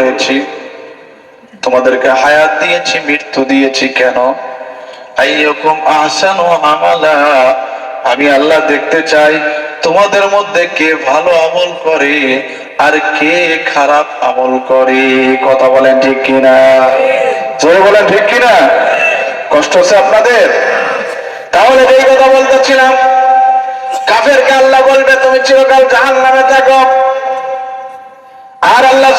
করেছি, তোমাদেরকে হায়াত দিয়েছি, মৃত্যু দিয়েছি কেন? আইয়কুম আহসানু আমালা। আমি আল্লাহ দেখতে চাই, তোমাদের মধ্যে কে ভালো আমল করে আর কে খারাপ আমল করে? কথা বলেন ঠিক কিনা? জোরে বলেন ঠিক কিনা? কষ্ট হচ্ছে আপনাদের? তাহলে এই কথা বলতেছিলাম, কাফেরকে আল্লাহ বলবে, তুমি চিরকাল জাহান নামে থাকো। আর আল্লাহ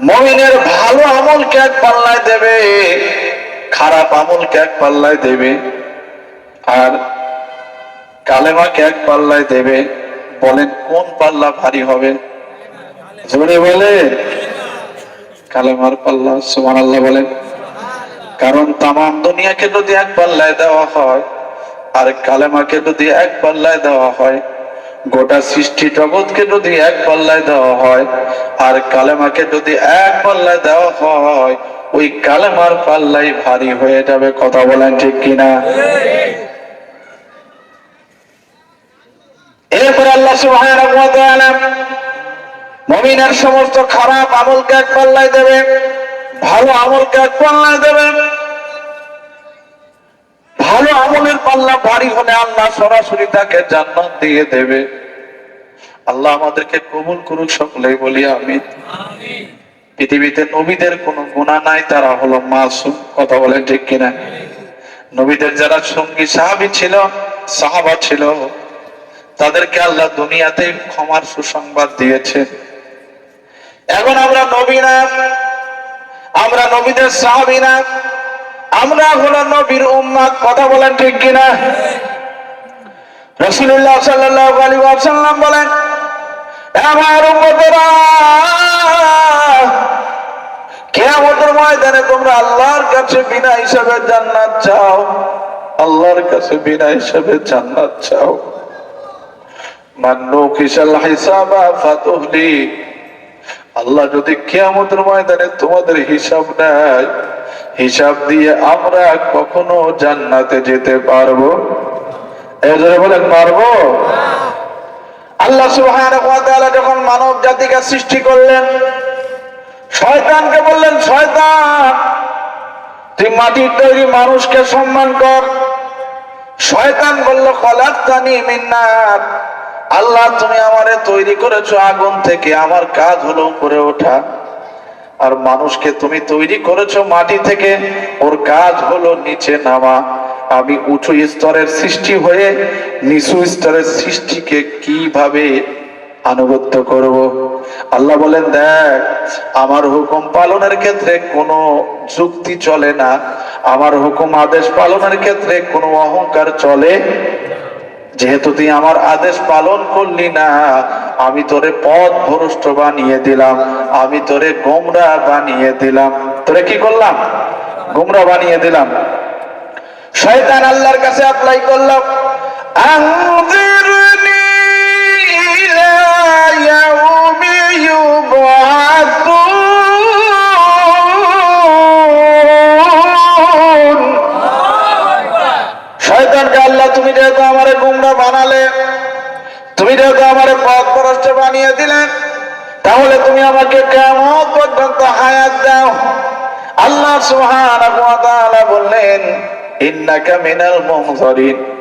মমিনের ভালো আমলকে এক পাল্লায় দেবে, খারাপ আমলকে এক পাল্লায় দেবে, আর কালেমাকে এক পাল্লায় দেবে। বলেন, কোন পাল্লা ভারী হবে? জোরে বলে। কালেমার পাল্লা সুমান আল্লাহ বলেন। কারণ তামাম দুনিয়াকে যদি এক পাল্লায় দেওয়া হয়, আর কালেমাকে যদি এক পাল্লায় দেওয়া হয় গোটা সৃষ্টি জগৎকে যদি এক পাল্লায় দেওয়া হয়, আর কালেমাকে যদি এক পাল্লায় দেওয়া হয়, ওই কালেমার পাল্লাই ভারী হয়ে যাবে, কথা বলেন ঠিক কিনা? এরপরে আল্লাহ সুবহানাহু ওয়া সমস্ত খারাপ আমলকে এক পাল্লায় দেবে, ভালো আমলকে এক পাল্লায় দেবে। ভালো আমলের পাল্লা ভারী হলে আল্লাহ সরাসরি তাকে জান্নাত দিয়ে দেবে। আল্লাহ আমাদেরকে কবুল করুক সকলেই বলি আমি পৃথিবীতে নবীদের কোনো গুণা নাই তারা হলো মাসুম। কথা বলেন ঠিক কিনা? নবীদের যারা সঙ্গী সাহাবি ছিল সাহাবা ছিল তাদেরকে আল্লাহ দুনিয়াতে ক্ষমার সুসংবাদ দিয়েছে। এখন আমরা নবী না আমরা নবীদের সাহাবি না আমরা হলো নবীর উম্মাদ কথা বলেন ঠিক কিনা? রসুল্লাহ ওয়াসাল্লাম বলেন তোমরা আল্লাহর কাছে বিনা হিসাবে জান্নাত চাও। আল্লাহর কাছে বিনা চাও। আল্লাহ যদি কিয়ামতের ময়দানে তোমাদের হিসাব নেয়, হিসাব দিয়ে আমরা কখনো জান্নাতে যেতে পারব? বলেন, পারব? আল্লাহ সুবহানাহু যখন মানব জাতিকে সৃষ্টি করলেন, শয়তানকে বললেন, শয়তান, তুই মাটির তৈরি মানুষকে সম্মান কর। শয়তান বলল, খলাক্তানি মিন্নার। আল্লাহ, তুমি আমারে তৈরি করেছ আগুন থেকে। আমার কাজ হলো উপরে ওঠা। আর মানুষকে তুমি তৈরি করেছ মাটি থেকে। ওর কাজ হলো নিচে নামা। আমি উঁচু স্তরের সৃষ্টি হয়ে নিচু স্তরের সৃষ্টিকে কীভাবে আনুগত্য করব? আল্লাহ বলেন, দেখ, আমার হুকুম পালনের ক্ষেত্রে কোনো যুক্তি চলে না। আমার হুকুম আদেশ পালনের ক্ষেত্রে কোনো অহংকার চলে যেহেতু তুই আমার আদেশ পালন করলি না, আমি তোরে পথ ভ্রষ্ট বানিয়ে দিলাম, আমি তোরে গোমরা বানিয়ে দিলাম। তোরে কি করলাম? গোমরা বানিয়ে দিলাম। শয়তান আল্লাহর কাছে অ্যাপ্লাই করলাম।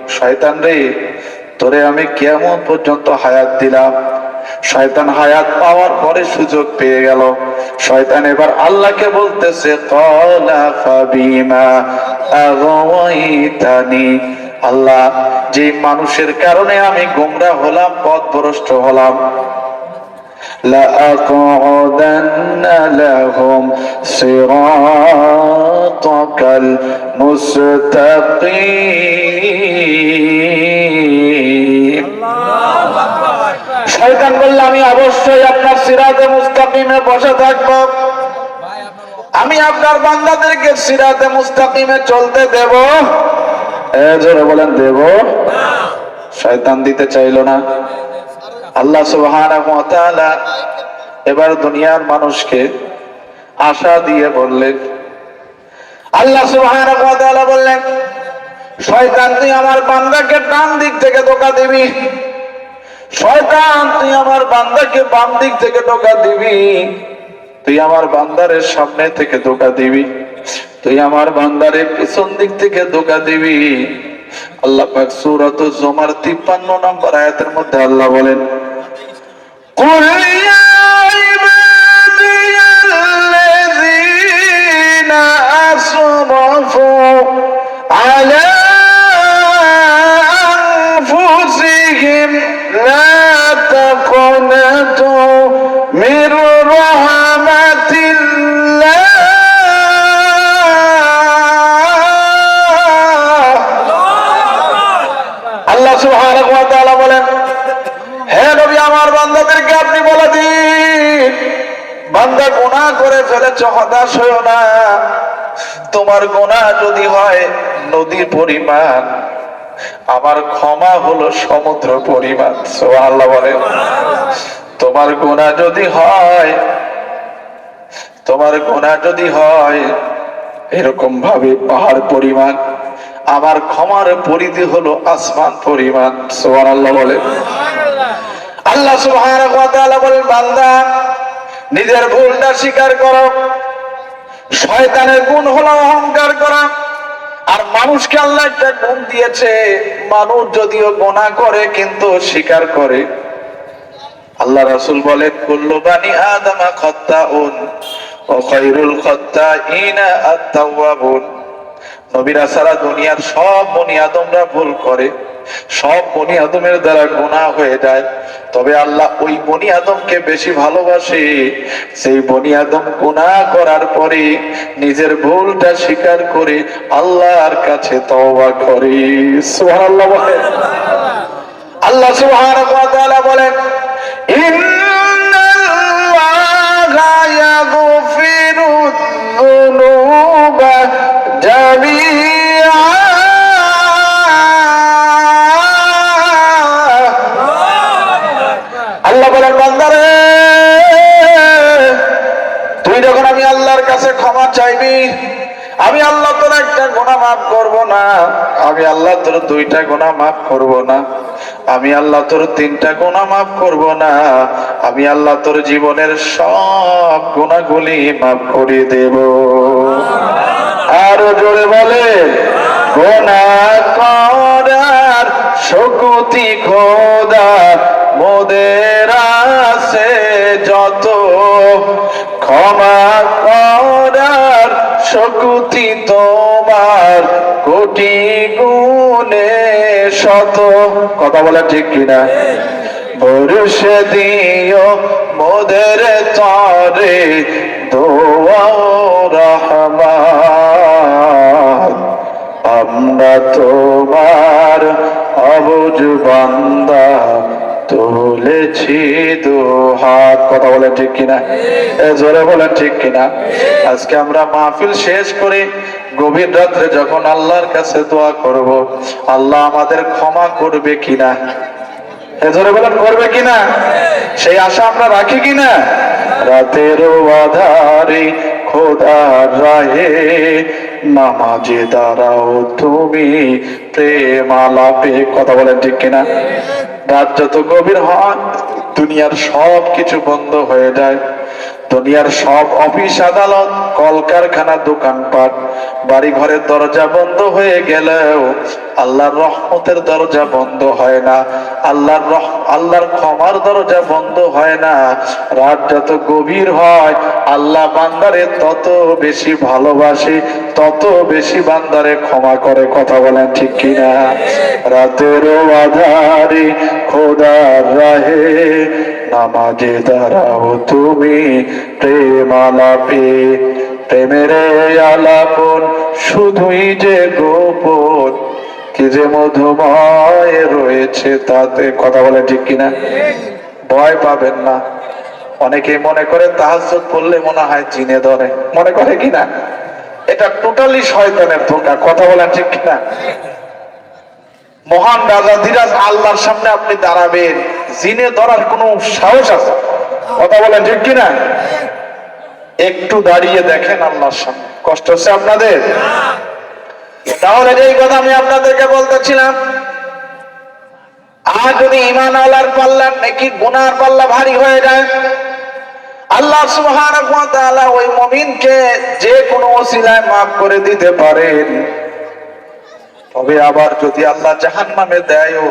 শয়তান রে, তোরে আমি কিয়ামত পর্যন্ত হায়াত দিলাম। শয়তান হায়াত পাওয়ার পরে সুযোগ পেয়ে গেল। শয়তান এবার আল্লাহকে বলতেছে আল্লাহ যে মানুষের কারণে আমি গোমরা হলাম পথ ভ্রষ্ট হলাম। لأقعدن لهم صراطك المستقيم শয়তান বলল আমি অবশ্যই আপনার সিরাতে মুস্তাকিমে বসে থাকব আমি আপনার বান্দাদেরকে সিরাতে মুস্তাকিমে চলতে দেব এ জোরে বলেন দেব শয়তান দিতে চাইলো না আল্লাহ সুবহানাহু ওয়া এবার দুনিয়ার মানুষকে আশা দিয়ে বললেন, আল্লাহ সুবহানাহু ওয়া বললেন, শয়তান, তুই আমার বান্দাকে ডান দিক থেকে ধোকা দিবি। শয়তান, তুই আমার বান্দাকে বাম দিক থেকে ধোকা দিবি। তুই আমার বান্দারের সামনে থেকে ধোকা দিবি। তুই আমার বান্দারে পিছন দিক থেকে ধোকা দিবি। আল্লাহ পাক সূরাত জুমার 53 নম্বর আয়াতের মধ্যে আল্লাহ বলেন قل يا করে ফেলেছ, হতাশ হয়েও না। তোমার গুনাহ যদি হয়, নদীর পরিমাণ, আমার ক্ষমা হলো সমুদ্র পরিমাণ, সুবহানাল্লাহ বলেন তোমার গুনাহ যদি হয়, তোমার গুনাহ যদি হয়, এরকম ভাবে পাহাড় পরিমাণ, আমার ক্ষমার পরিধি হলো আসমান পরিমাণ বলেন আল্লাহ সুবহানাহু ওয়া তাআলা বলেন, বান্দা নিজের ভুলটা স্বীকার করো। শয়তানের গুণ হলো অহংকার করা। আর মানুষকে আল্লাহ একটা গুণ দিয়েছে, মানুষ যদিও গোনা করে, কিন্তু স্বীকার করে। আল্লাহ রাসুল বলে কুল্লু আদামা খাত্তাউন ও খায়রুল খাত্তাইনা আত-তাওয়াবুন। নবীরা সারা দুনিয়ার সব বনি আদমরা ভুল করে। সব বনি আদমের দ্বারা গুনাহ হয়ে যায়। তবে আল্লাহ ওই বনি আদমকে বেশি ভালোবাসে। সেই বনি আদম গুনাহ করার পরে নিজের ভুলটা স্বীকার করে আল্লাহর কাছে তওবা করে। বলেন আল্লাহ সুবহানাহু ওয়া তাআলা বলেন ইন্নাল্লাহা ইয়াগফিরু যুনুবা আমি আল্লাহ তোর একটা গোনা মাফ করব না। আমি আল্লাহ তোর দুইটা গোনা মাফ করব না। আমি আল্লাহ তোর তিনটা গোনা মাফ করব না। আমি আল্লাহ তোর জীবনের সব গুণাগুলি মাফ করে দেব। আরও জোরে বলে গোনা করার শকুতি খোদা মোদের আছে যত। ক্ষমা শকুতি তোমার কোটি গুণে শত। কথা বলা ঠিক কিনা? বরুষে দিও মোদের তরে দোয়া রহমান। আমরা তোমার অবুজ বান্দা তুলেছি দু হাত। কথা বলেন ঠিক কিনা? জোরে বলেন ঠিক কিনা? আজকে আমরা মাহফিল শেষ করে, গভীর রাত্রে যখন আল্লাহর কাছে দোয়া করব, আল্লাহ আমাদের ক্ষমা করবে কিনা? জোরে বলেন, করবে কিনা? সেই আশা আমরা রাখি কিনা? রাতের আধারে খোদার রাহে নামাজে দাঁড়াও তুমি, প্রেম আলাপে। কথা বলেন ঠিক কিনা? রাত যত গভীর হয় দুনিয়ার সব কিছু বন্ধ হয়ে যায়। দুনিয়ার সব অফিস আদালত, কলকারখানা, দোকানপাট বাড়ি ঘরের দরজা বন্ধ হয়ে গেলেও আল্লাহর রহমতের দরজা বন্ধ হয় না। আল্লাহর আল্লাহর ক্ষমার দরজা বন্ধ হয় না। রাত যত গভীর হয়, আল্লাহ বান্দারে তত বেশি ভালোবাসে, তত বেশি বান্দারে ক্ষমা করে। কথা বলেন ঠিক কিনা? রাতেরও আধারে খোদার রাহে নামাজে দাঁড়াও তুমি প্রেম আলাপে প্রেমের আলাপন শুধুই যে গোপন, কি যে মধুময় রয়েছে তাতে কথা বলে ঠিক কিনা? ভয় পাবেন না। অনেকে মনে করে তাহাজ্জুদ পড়লে মনে হয় জিনে ধরে। মনে করে কিনা? এটা টোটালি শয়তানের ধোকা, কথা বলেন ঠিক কিনা? মহান রাজা ধীরাজ আল্লাহর সামনে আপনি দাঁড়াবেন। জিনে ধরার কোন সাহস আছে? কথা বলেন ঠিক কিনা? একটু দাঁড়িয়ে দেখেন আল্লাহর সামনে। কষ্ট হচ্ছে আপনাদের? তাহলে এই কথা আমি আপনাদেরকে বলতেছিলাম, আর যদি ইমান আলার পাল্লা নাকি গুনার পাল্লা ভারী হয়ে যায়, আল্লাহ তাআলা ওই মমিনকে যে কোনো ওসিলায় maaf করে দিতে পারেন। তবে আবার যদি আল্লাহ জাহান্নামে দেয়ও,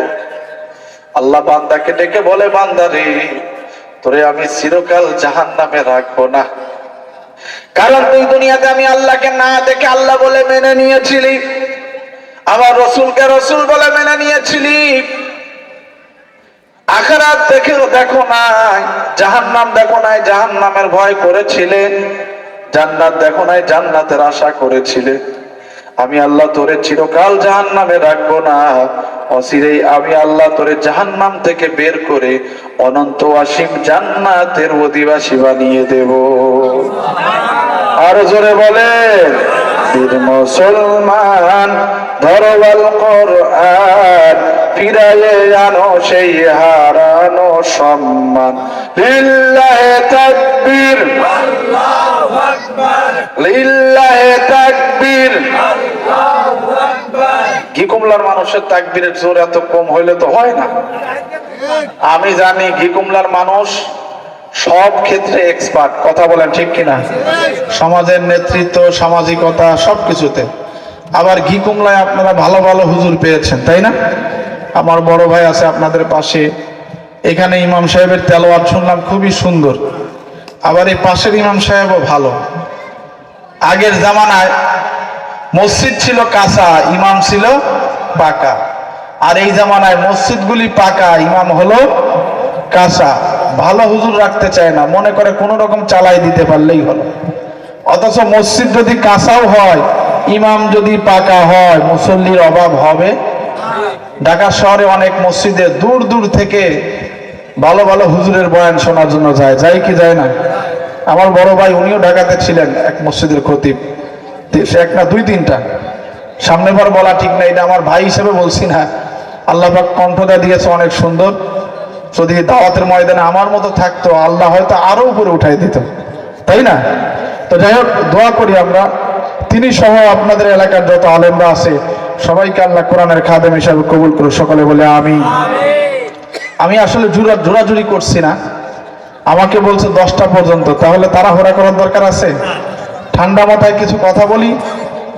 আল্লাহ বান্দাকে ডেকে বলে বান্দা রে তোরে আমি চিরকাল জাহান্নামে রাখব না। কারণ তুই দুনিয়াতে আমি আল্লাহকে না দেখে আল্লাহ বলে মেনে নিয়েছিলি। আমার রসুলকে রসুল বলে মেনে নিয়েছিলি। আখারাত দেখে দেখো নাই, জাহান্নাম দেখো নাই, জাহান্নামের ভয় করেছিলেন জান্নাত দেখো নাই, জান্নাতের আশা করেছিলে। আমি আল্লাহ তোরে চিরকাল জাহান্নামে রাখব না। অচিরেই আমি আল্লাহ তোরে জাহান্নাম থেকে বের করে অনন্ত অসীম জান্নাতের অধিবাসী বানিয়ে দেব। আর জোরে বীর মুসলমান ধরবাল কোরআন, ফিরায়ে আনো সেই হারানো সম্মান। লিল্লাহে তাকবীর। লিল্লাহে তাকবীর। কুমলার মানুষের তাকবীরের জোর এত কম হইলে তো হয় না? আমি জানি ঘি কুমলার মানুষ সব ক্ষেত্রে এক্সপার্ট কথা বলেন ঠিক কিনা? সমাজের নেতৃত্ব সামাজিকতা সব কিছুতে আবার ঘি কুমলায় আপনারা ভালো ভালো হুজুর পেয়েছেন তাই না? আমার বড় ভাই আছে আপনাদের পাশে। এখানে ইমাম সাহেবের তেলোয়ার শুনলাম খুবই সুন্দর। আবার এই পাশের ইমাম সাহেবও ভালো। আগের জামানায় মসজিদ ছিল কাঁচা, ইমাম ছিল পাকা। আর এই জামানায় মসজিদগুলি পাকা, ইমাম হলো কাঁচা। ভালো হুজুর রাখতে চায় না, মনে করে কোন রকম চালাই দিতে পারলেই হলো। অথচ মসজিদ যদি কাঁচাও হয়, ইমাম যদি পাকা হয়, মুসল্লির অভাব হবে। ঢাকা শহরে অনেক মসজিদে দূর দূর থেকে ভালো ভালো হুজুরের বয়ান শোনার জন্য যায় যায় কি যায় না? আমার বড় ভাই উনিও ঢাকাতে ছিলেন, এক মসজিদের খতিব। সে এক না দুই তিনটা। সামনে বার বলা ঠিক না এটা আমার ভাই হিসেবে বলছি না। আল্লাহ কণ্ঠটা দিয়েছে, অনেক সুন্দর। যদি দাওয়াতের ময়দানে আমার মতো থাকতো, আল্লাহ হয়তো আরও উপরে উঠাই দিত। তাই না? তো যাই হোক, দোয়া করি আমরা। তিনি সহ আপনাদের এলাকার যত আলেমরা আছে, সবাইকে আল্লাহ কোরআনের খাদেম হিসাবে কবুল করুন সকলে বলে আমি আমি আসলে জোরা জোরাজুরি করছি না। আমাকে বলছে দশটা পর্যন্ত। তাহলে তারা হোরা করার দরকার আছে? ঠান্ডা মাথায় কিছু কথা বলি।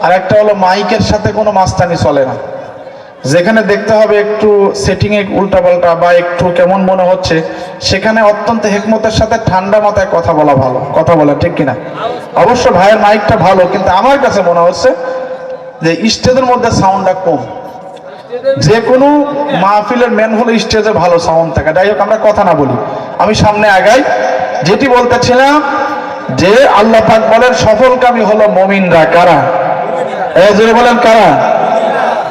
আর একটা হলো মাইকের সাথে কোনো মাস্তানি চলে না। যেখানে দেখতে হবে একটু সেটিং এ উল্টাপাল্টা বা একটু কেমন মনে হচ্ছে, সেখানে অত্যন্ত হেকমতের সাথে ঠান্ডা মাথায় কথা বলা ভালো। কথা বলা ঠিক কিনা? অবশ্য ভাইয়ের মাইকটা ভালো, কিন্তু আমার কাছে মনে হচ্ছে যে স্টেজের মধ্যে সাউন্ডটা কম। যে কোনো মাহফিলের মেন হলো স্টেজে ভালো সাউন্ড থাকে। যাই হোক আমরা কথা না বলি। আমি সামনে আগাই। যেটি বলতেছিলাম যে আল্লাহ পাক বলেন সফলকামী হলো মমিনরা। কারা? এই জোরে বলেন কারা?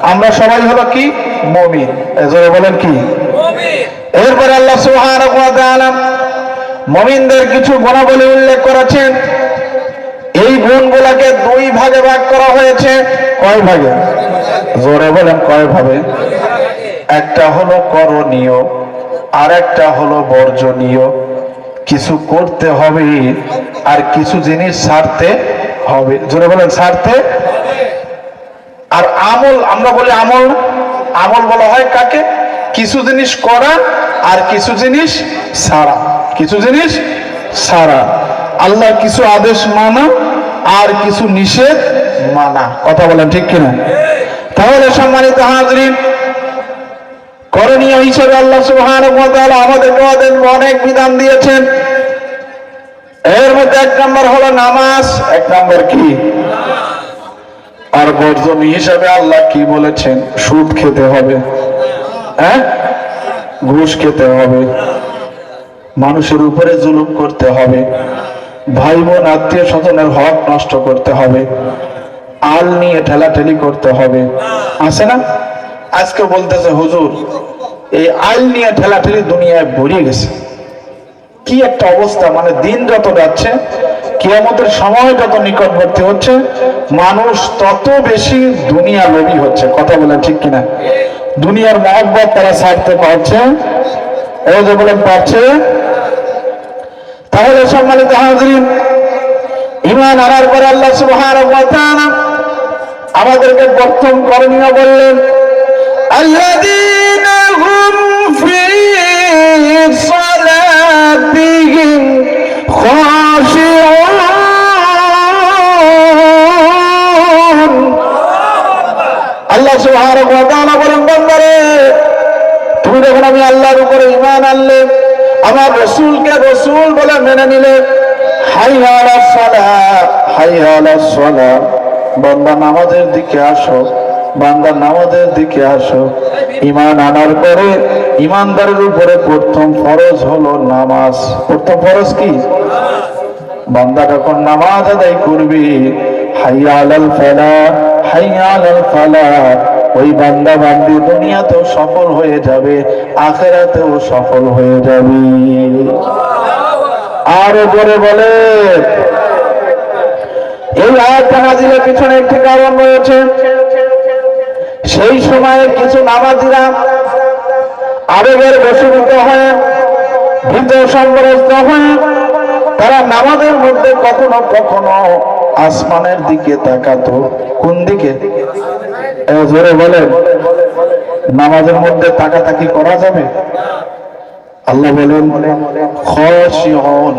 আমরা সবাই হলো কি? মমিন। জোরে বলেন কি? এরপরে আল্লাহ তাআলা মমিনদের কিছু গুণাবলী উল্লেখ করেছেন। এই গুণগুলোকে দুই ভাগে ভাগ করা হয়েছে। কয় ভাগে? জোরে বলেন কয় ভাবে একটা হলো করণীয় আর একটা হলো বর্জনীয়। কিছু করতে হবে আর কিছু জিনিস ছাড়তে হবে। জোরে বলেন ছাড়তে আর আমল, আমরা বলি আমল আমল বলা হয় কাকে? কিছু জিনিস করা আর কিছু জিনিস সারা। কিছু জিনিস সারা। আল্লাহ কিছু আদেশ মানা আর কিছু নিষেধ মানা। কথা বলেন ঠিক কিনা? তাহলে সম্মানিত হাজরিন, করণীয় হিসেবে আল্লাহ তাআলা আমাদেরকে অনেক বিধান দিয়েছেন। এর মধ্যে এক নম্বর হলো নামাজ, এক নম্বর কি? আর বর্জনী হিসাবে আল্লাহ কি বলেছেন? সুদ খেতে হবে। হ্যাঁ? ঘুষ খেতে হবে। মানুষের উপরে জুলুম করতে হবে। ভাই বোন আত্মীয় স্বজনের হক নষ্ট করতে হবে। আল নিয়ে ঠেলাঠেলি করতে হবে। আছে না? আজকে বলতেছে, হুজুর, এই আল নিয়ে ঠেলাঠেলি দুনিয়ায় ভরিয়ে গেছে। কি একটা অবস্থা মানে দিন যত যাচ্ছে, কিয়ামতের সময় যত নিকটবর্তী হচ্ছে, মানুষ তত বেশি দুনিয়া লোভী হচ্ছে। কথা বলেন ঠিক কিনা? দুনিয়ার মহব্বত তারা ছাড়তে পারছে। ও যে বলেন, পারছে? তাহলে সম্মানিত হাজরিন ইমান আনার পরে আল্লাহ তাআলা আমাদেরকে প্রথম করণীয় বললেন আল্লাহ সুহার কথা বলেন বন্ধরে তুমি যখন আমি আল্লাহর উপরে ইমান আনলে, আমার রসুলকে রসুল বলে মেনে নিলে, হাই হালা সলা, হাই বান্দা নামাজের দিকে আসো, বান্দা নামাজের দিকে আসো। ঈমান আনার পরে ঈমানদারের উপরে প্রথম ফরজ হলো নামাজ। প্রথম ফরজ কি? বান্দা যখন নামাজ আদায় করবি, হাইয়া ওই বান্দা বান্দি দুনিয়াতেও সফল হয়ে যাবে, আখেরাতেও সফল হয়ে যাবে। আর উপরে বলে। এই আয়াতটা নাজিলের পিছনে একটি কারণ রয়েছে। সেই সময়ে কিছু নামাজিরা আবেগের বশীভূত হয়ে, ভীত সম্বরস্ত হয়ে, তারা নামাজের মধ্যে কখনো কখনো আসমানের দিকে তাকাতো। কোন দিকে? জোরে বলেন। নামাজের মধ্যে তাকাতাকি করা যাবে? আল্লাহ বলেন খসিয়ন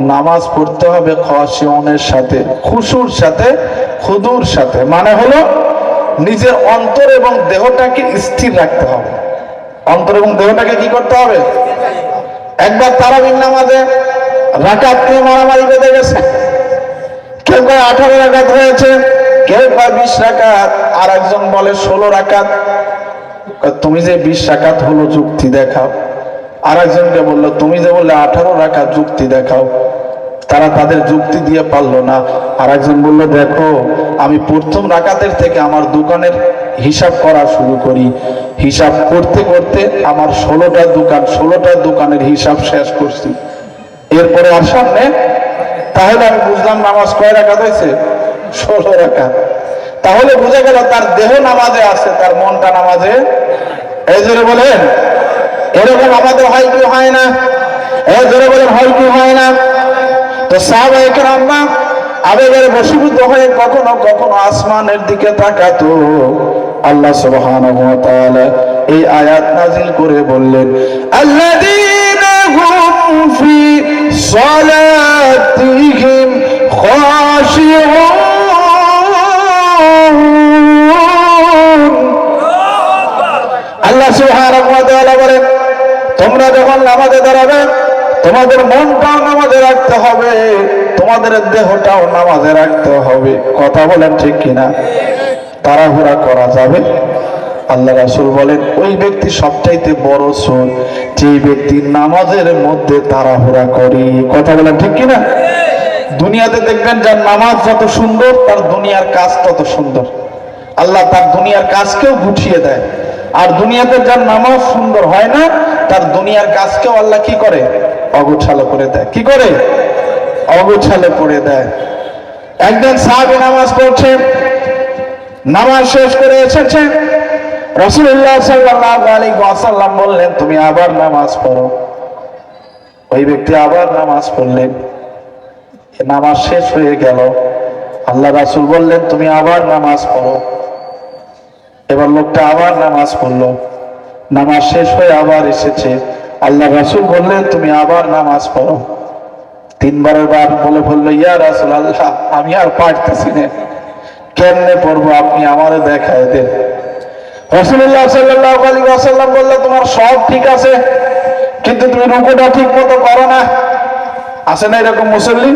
নামাজ পড়তে হবে খসিয়নের সাথে, খুশুর সাথে, খুদুর সাথে। মানে হলো নিজের অন্তর এবং দেহটাকে স্থির রাখতে হবে। অন্তর এবং দেহটাকে কি করতে হবে? একবার তারা নামাজে রাকাত নিয়ে মারামারি বেঁধে গেছে। কেউ কয় আঠারো রাকাত হয়েছে, কেউ কয় বিশ রাকাত আর একজন বলে ষোলো রাকাত। তুমি যে বিশ রাকাত হলো যুক্তি দেখাও। আর একজনকে বলল, তুমি যে বললে আঠারো রাকাত যুক্তি দেখাও। তারা তাদের যুক্তি দিয়ে পারল না। আর একজন বলল, দেখো, আমি প্রথম রাকাতের থেকে আমার দোকানের হিসাব করা শুরু করি। হিসাব করতে করতে আমার ষোলোটা দোকান, ষোলোটা দোকানের হিসাব শেষ করছি। এরপরে আর সামনে, তাহলে আমি বুঝলাম নামাজ কয় রাকাত হয়েছে? ষোলো রাকাত। তাহলে বুঝা গেল তার দেহ নামাজে আছে, তার মনটা নামাজে এই জোরে বলেন, এরকম আমাদের হয় কি হয় না? এই জোরে বলেন, হয় কি হয় না? তো সাহাবাহিকের আম্মা আবেগের বশীভূত হয়ে কখনো কখনো আসমানের দিকে তাকাতো। আল্লাহ তাআলা এই আয়াত নাজিল করে বললেন সালাতিহিম খাশিউন। আল্লাহ সুবহানাহু তোমরা যখন নামাজে দাঁড়াবে তোমাদের মনটাও নামাজে রাখতে হবে, তোমাদের দেহটাও নামাজে রাখতে হবে। কথা বলেন ঠিক কিনা? তাড়াহুড়া করা যাবে? আল্লাহ রাসুল বলেন, ওই ব্যক্তি সবচাইতে বড় সোর, যে ব্যক্তি নামাজের মধ্যে তাড়াহুড়া করি। কথা বলেন ঠিক কিনা? দুনিয়াতে দেখবেন যার নামাজ যত সুন্দর, তার দুনিয়ার কাজ তত সুন্দর। আল্লাহ তার দুনিয়ার কাজকেও গুছিয়ে দেয়। আর দুনিয়াতে যার নামাজ সুন্দর হয় না, তার দুনিয়ার কাজকেও আল্লাহ কি করে? অগোছালো করে দেয়। কি করে? অগোছালো করে দেয়। একদিন সাহাবী নামাজ পড়ছে, নামাজ শেষ করে এসেছে। রসুল্লাহ সাল্লাল্লাহু আলাইহি ওয়াসাল্লাম বললেন, তুমি আবার নামাজ পড়ো। ওই ব্যক্তি আবার নামাজ পড়লেন। নামাজ শেষ হয়ে গেল। আল্লাহ রাসূল বললেন, তুমি আবার নামাজ পড়ো। এবার লোকটা আবার নামাজ পড়ল। নামাজ শেষ হয়ে আবার এসেছে। আল্লাহ রাসুল বললেন তুমি আবার নামাজ পড়ো। তিনবারের বার বলে বলল ইয়া রাসূল আল্লাহ আমি আর পারতেছি না। কেমনে পড়ব? আপনি আমারে দেখায় দেন। রসুল্লাহ ওয়াসাল্লাম বলল, তোমার সব ঠিক আছে, কিন্তু তুমি রুকুটা ঠিক মতো করো না। আছে না এরকম মুসল্লি?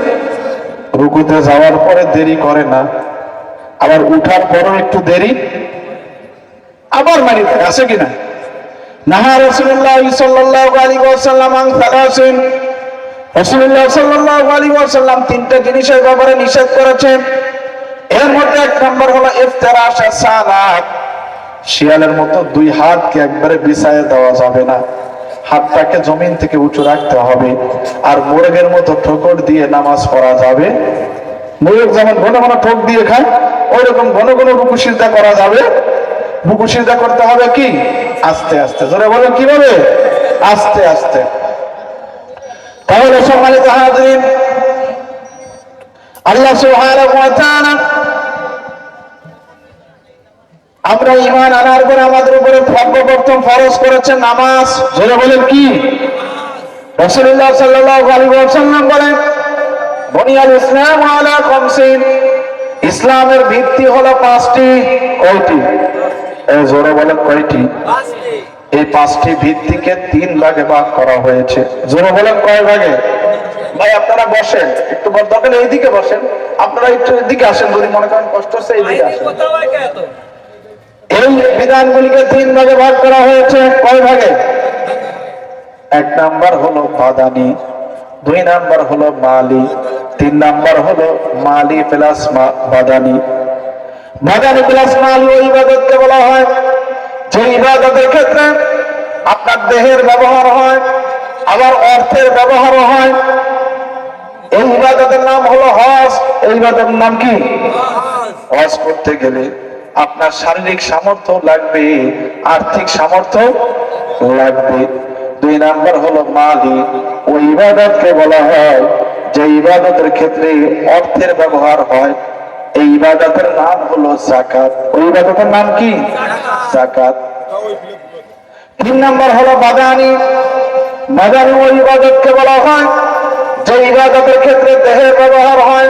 রুকুতে যাওয়ার পরে দেরি করে না। আবার উঠার পরও একটু দেরি? আবার মারিতে আছে কিনা? নাহা রাসূলুল্লাহ সাল্লাল্লাহু আলাইহি ওয়াসাল্লাম আন সালাসিন। রাসূলুল্লাহ সাল্লাল্লাহু আলাইহি ওয়াসাল্লাম তিনটা জিনিসের ব্যাপারে নিষেধ করেছেন। এর মধ্যে এক নম্বর হলো ইফতিরাশ সালাত শিয়ালের মতো দুই হাতকে একবারে বিছায় দেওয়া যাবে না। হাতটাকে জমিন থেকে উঁচু রাখতে হবে। আর মোরগের মতো ঠোকর দিয়ে নামাজ পড়া যাবে। মোরগ যেমন ঘন ঘন ঠোক দিয়ে খায় ওই রকম ঘন ঘন রুকু করা যাবে। রুকু সিজদা করতে হবে কি? আস্তে আস্তে। জোরে বলেন কীভাবে? আস্তে আস্তে। তাহলে হাজরিন, আল্লাহ আমরা ইমান আনার আমাদের উপরে সর্বপ্রথম ফরজ করেছে নামাজ। জোরে বলেন কি? রসুল্লাহ সাল্লাল্লাহু আলাইহি ওয়াসাল্লাম বলেন, বনিয়াল ইসলাম আলা ইসলামের ভিত্তি হলো পাঁচটি কয়টি? জোরে বলেন কয়টি? এই পাঁচটি ভিত্তিকে তিন ভাগে ভাগ করা হয়েছে। জোরে বলেন কয় ভাগে? ভাই আপনারা বসেন একটু দরকার এইদিকে বসেন। আপনারা একটু এদিকে আসেন যদি মনে করেন কষ্ট হচ্ছে এইদিকে আসেন। এই বিধানগুলিকে তিন ভাগে ভাগ করা হয়েছে কয় ভাগে? এক নাম্বার হলো বাদানি দুই নাম্বার হলো মালি তিন নাম্বার হলো মালি প্লাস বাদানি বাদানি প্লাস মালি ইবাদতকে বলা হয়। যে ইবাদতের ক্ষেত্রে আপনার দেহের ব্যবহার হয়, আবার অর্থের ব্যবহারও হয়। এই ইবাদতের নাম হলো হজ। এই ইবাদতের নাম কি? হজ করতে গেলে আপনার শারীরিক সামর্থ্য লাগবে, আর্থিক সামর্থ্য লাগবে। দুই নাম্বার হলো মালি। ওই ইবাদতকে বলা হয় যে ইবাদতের ক্ষেত্রে অর্থের ব্যবহার হয় এই ইবাদতের নাম হলো জাকাত ওই ইবাদতের নাম কি? জাকাত তিন নাম্বার হলো বাদানি বাদানি ওই ইবাদতকে বলা হয়, যে ইবাদতের ক্ষেত্রে দেহের ব্যবহার হয়।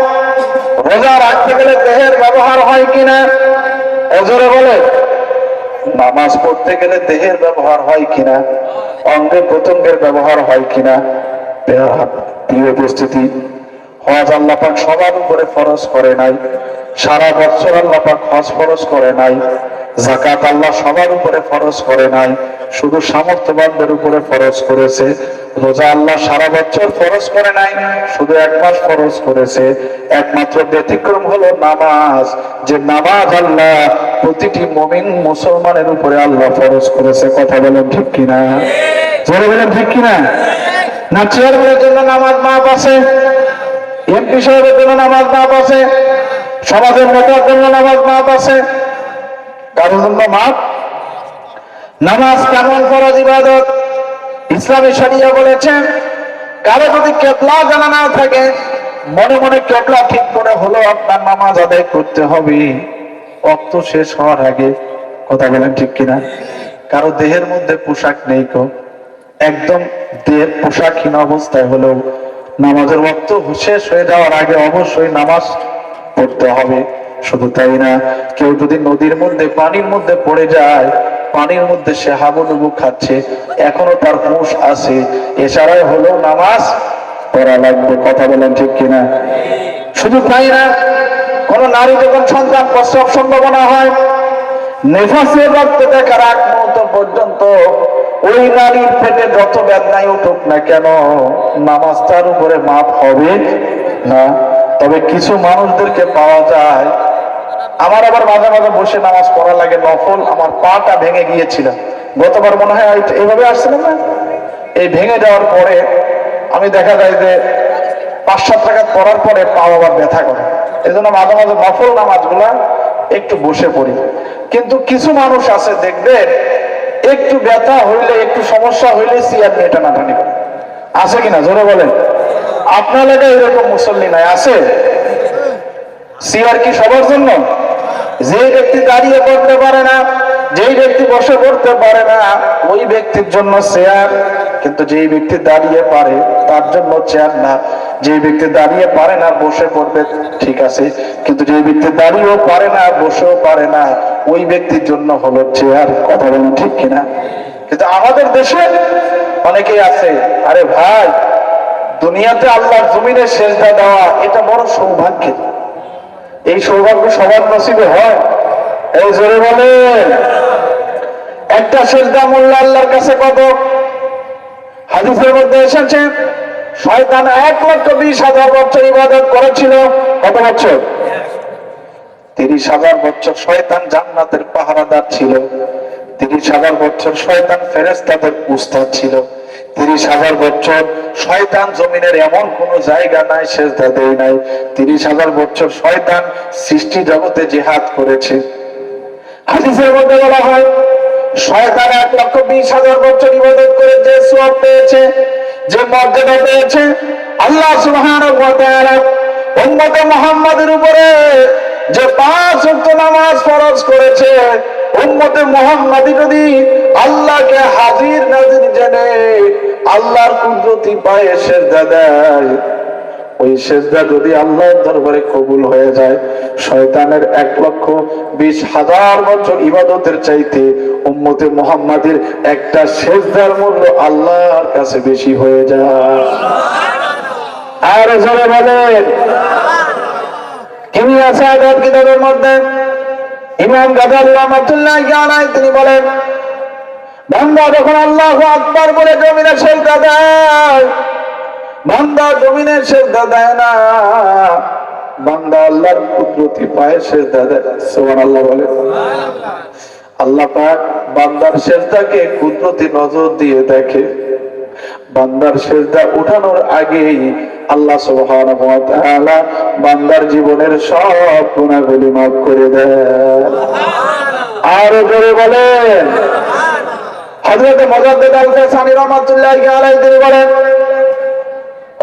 রোজা রাখতে গেলে দেহের ব্যবহার হয় কিনা এজরে বলে, নামাজ পড়তে গেলে দেহের ব্যবহার হয় কিনা অঙ্গে প্রত্যঙ্গের ব্যবহার হয় কিনা প্রিয় উপস্থিতি হজ আল্লাহ পাক সবার উপরে ফরজ করে নাই। সারা বছর আল্লাহ পাক হজ ফরজ করে নাই। জাকাত আল্লাহ সবার উপরে ফরজ করে নাই। শুধু সামর্থ্যবানদের উপরে ফরজ করেছে। রোজা আল্লাহ সারা বছর ফরজ করে নাই শুধু এক মাস ফরজ করেছে। একমাত্র ব্যতিক্রম হলো নামাজ। যে নামাজ আল্লাহ প্রতিটি মমিন মুসলমানের উপরে আল্লাহ ফরজ করেছে। কথা বলেন ঠিক কিনা? জোরে বলেন ঠিক কিনা? না চেয়ারম্যানের জন্য নামাজ মাপ আছে। এমপি সাহেবের জন্য নামাজ মাপ আছে, সমাজের নেতার জন্য নামাজ মাপ আছে। কারোর জন্য মাপ নামাজ কেমন ফরজ ইবাদত, ইসলামী শরিয়া বলেছেন, কারও যদি কেবলা জানা না থাকে, মনে মনে কেবলা ঠিক করে হলো আপনার নামাজ আদায় করতে হবে। অক্ত শেষ হওয়ার আগে, কথা বলেন ঠিক কিনা? কারও দেহের মধ্যে পোশাক নেই কো একদম দেহের পোশাকহীন অবস্থায় হলেও নামাজের ওয়াক্ত শেষ হয়ে যাওয়ার আগে অবশ্যই নামাজ পড়তে হবে। শুধু তাই না, কেউ যদি নদীর মধ্যে, পানির মধ্যে পড়ে যায়, পানির মধ্যে সে হাবুডুবু খাচ্ছে, এখনও তার হুঁশ আছে। এছাড়াই হলো নামাজ পড়া লাগবে। কথা বলেন ঠিক কিনা? শুধু তাই না, কোন নারী যখন সন্তান প্রসব সম্ভাবনা হয়, নেফাসের রক্ত দেখার আগ মুহূর্ত পর্যন্ত ওই নারীর পেটে যত বেদনাই উঠুক না কেন নামাজ তার উপরে মাপ হবে না। তবে কিছু মানুষদেরকে পাওয়া যায়, আমার আবার মাঝে মাঝে বসে নামাজ পড়া লাগে, নফল, আমার পাটা ভেঙে গিয়েছিল। গতবার মনে হয় এই- এইভাবে আসছিলাম না? এই ভেঙে যাওয়ার পরে আমি দেখা যায় যে পাঁচ সাত টাকা পড়ার পরে পা আবার ব্যথা করে। এই জন্য মাঝে মাঝে নফল নামাজগুলা একটু বসে পড়ি। কিন্তু কিছু মানুষ আছে দেখবে একটু ব্যথা হইলে, একটু সমস্যা হইলে সিয়ার নিয়ে না করে। আছে কিনা? জোরে বলেন। আপনার এলাকায় এরকম মুসল্লি নাই। আছে? সিয়ার কি সবার জন্য? যে ব্যক্তি দাঁড়িয়ে পড়তে পারে না, যেই ব্যক্তি বসে পড়তে পারে না, ওই ব্যক্তির জন্য চেয়ার কিন্তু যেই ব্যক্তি দাঁড়িয়ে পারে, তার জন্য চেয়ার না। যে ব্যক্তি দাঁড়িয়ে পারে না, বসে পড়বে, ঠিক আছে। কিন্তু যে ব্যক্তি দাঁড়িয়েও পারে না, বসেও পারে না, ওই ব্যক্তির জন্য হলো চেয়ার। কথা বলুন ঠিক কিনা? কিন্তু আমাদের দেশে অনেকেই আছে, আরে ভাই, দুনিয়াতে আল্লাহর জমিনে সেজদা দেওয়া, এটা বড় সৌভাগ্যের এই সৌভাগ্য সবার নসিবে হয়। এই জোরে বলেন, একটা সেজদা মোল্লা আল্লাহর কাছে কত? হাদিসের মধ্যে এসেছে, শয়তান এক লক্ষ বিশ হাজার বছর ইবাদত করেছিল। কত বছর? তিরিশ হাজার বছর শয়তান জান্নাতের পাহারাদার ছিল। তিরিশ হাজার বছর শয়তান ফেরেস্তাদের উস্তাদ ছিল। তিরিশ হাজার বছর শয়তান জমিনের এমন কোন জায়গা নাই, সেজদা দেয় নাই। তিরিশ হাজার বছর শয়তান সৃষ্টি জগতে জেহাদ করেছে। হাদিসের মধ্যে বলা হয় শয়তান এক লক্ষ বিশ হাজার বছর ইবাদত করে যে সব পেয়েছে, যে মর্যাদা পেয়েছে, আল্লাহ তাআলা উম্মতে মুহাম্মাদের উপরে যে পাঁচ ওয়াক্ত নামাজ ফরজ করেছে, উম্মতে মোহাম্মদি যদি আল্লাহকে হাজির নাজির জেনে, আল্লাহর কুদরতি পায়ে সেজদা দেয়। ওই সেজদা যদি আল্লাহর দরবারে কবুল হয়ে যায়, শয়তানের এক লক্ষ বিশ হাজার বছর ইবাদতের চাইতে উম্মতে মোহাম্মদের একটা সেজদার মূল্য আল্লাহর কাছে বেশি হয়ে যায়। বলেন। তিনি আছে কিতাবের মধ্যে? ইমাম আলাই তিনি বলেন, বান্দা যখন আল্লাহ আকবার বলে জমিনে সেজদা দেয় বান্দা জমিনে সেজদা দেয় না। বান্দা আল্লাহর কুদরতি পায়ে সেজদা দেয় সুবহানাল্লাহ বলে। আল্লাহ পাক বান্দার সেজদাকে কুদরতি নজর দিয়ে দেখে। বান্দার সেজদা উঠানোর আগেই আল্লাহ সুবহানাহু ওয়া তাআলা বান্দার জীবনের সব গুনাহগুলি মাফ করে দেয়। আর জোরে বলেন। হযরত মুজাদ্দিদ আল-কাসানি রাহমাতুল্লাহি আলাইহি বলেন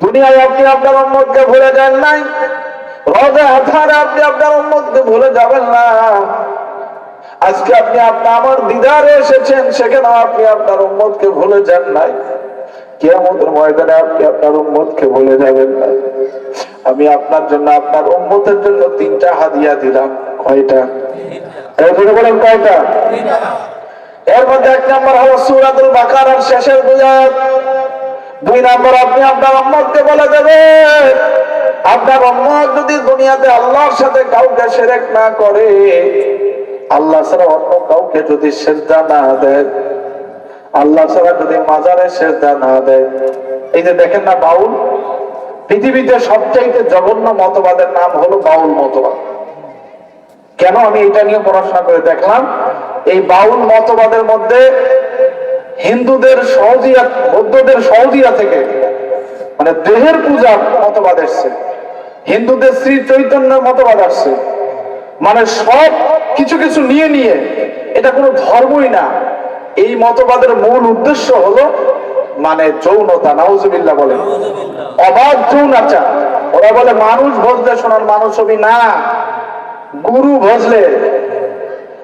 দুনিয়ায় আপনি আপনার উম্মতকে ভুলে যান নাই। রোজা আধারে আপনি ভুলে যাবেন না। আজকে আপনি আপনার আমার দিদারে এসেছেন সেখানেও আপনি আপনার উম্মতকে ভুলে যান নাই। আপনি আপনার আমি আপনার জন্য, আপনার উম্মতের জন্য তিনটা হাদিয়া দিলাম। কয়টা? বলেন কয়টা? এর মধ্যে এক নম্বর হলো সূরাতুল শেষের দুই নম্বর, আপনি আপনার উম্মতকে বলে দেবেন, আপনার উম্মত যদি দুনিয়াতে আল্লাহর সাথে কাউকে শিরক না করে আল্লাহ ছাড়া অন্য কাউকে যদি সেজদা না দেয়, আল্লাহ ছাড়া যদি মাজারে সেজদা না দেয়, এই যে দেখেন না বাউল, পৃথিবীতে সবচাইতে জঘন্য মতবাদের নাম হলো বাউল মতবাদ। কেন আমি এটা নিয়ে পড়াশোনা করে দেখলাম? এই বাউল মতবাদের মধ্যে হিন্দুদের সহজিয়া, বৌদ্ধদের সহজিয়া থেকে মানে দেহের পূজা মতবাদ এসছে। হিন্দুদের শ্রী চৈতন্যের মতবাদ আসছে। মানে সব কিছু কিছু নিয়ে নিয়ে, এটা কোনো ধর্মই না। এই মতবাদের মূল উদ্দেশ্য হলো মানে যৌনতা, নাউজুবিল্লাহ বলে। অবাধ যৌনাচার। ওরা বলে, মানুষ ভজলে শোনার মানুষ হবি না। গুরু ভজলে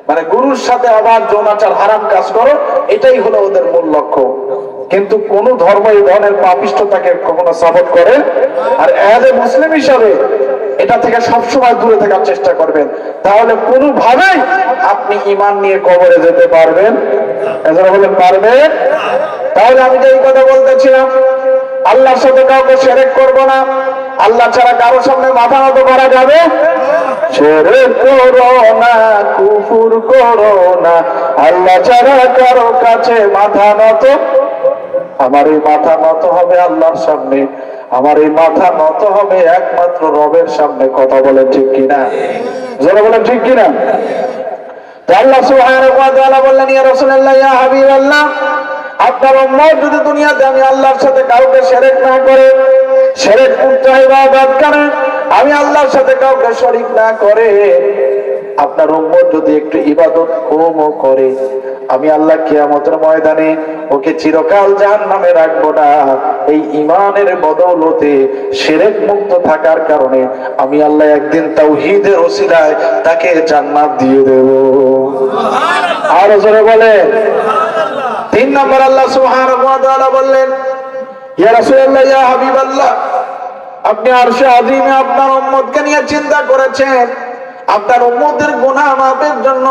মানে গুরুর সাথে আবার যৌনাচার, হারাম কাজ করো, এটাই হলো ওদের মূল লক্ষ্য। কিন্তু কোন ধর্ম এই ধরনের পাপিষ্টতাকে কখনো সাপোর্ট করে? আর এজ এ মুসলিম হিসাবে এটা থেকে সবসময় দূরে থাকার চেষ্টা করবেন। তাহলে কোনোভাবেই আপনি ইমান নিয়ে কবরে যেতে পারবেন। এছাড়া বলেন পারবেন? তাহলে আমি যে এই কথা বলতেছিলাম। আল্লাহর সাথে কাউকে সেরেক করব না। আল্লাহ ছাড়া কারোর সামনে মাথা নত করা যাবে? করো করো আল্লাহ ছাড়া কারও কাছে মাথা নত আমার এই মাথা নত হবে আল্লাহর সামনে। আমার এই মাথা নত হবে একমাত্র রবের সামনে কথা বলে ঠিক কিনা? যারা বলেন ঠিক কিনা? আল্লাহ সুবহানাহু ওয়া তাআলা বললেন, ইয়া রাসূলুল্লাহ, ইয়া হাবিবাল্লাহ, আপনার উম্মত যদি দুনিয়াতে আমি আল্লাহর সাথে কাউকে শিরক না করে শিরক মুক্ত বাদ করে আমি আল্লাহর সাথে কাউকে শরীক না করে, আপনার উম্মত যদি একটু ইবাদত কমও করে, আমি আল্লাহ কিয়ামতের ময়দানে ওকে চিরকাল জাহান্নামে রাখব না। এই ইমানের বদৌলতে শিরক মুক্ত থাকার কারণে আমি আল্লাহ একদিন তাওহীদের ওসিলায় তাকে জান্নাত দিয়ে দেব। আর জোরে বলে তিন নম্বর আল্লাহ তাআলা বললেন, ইয়া রাসূলুল্লাহ, ইয়া হাবিবাল্লাহ আপনি আর সে আজিমে আপনার উম্মতকে নিয়ে চিন্তা করেছেন। আপনার উম্মতের গুণা মাপের জন্য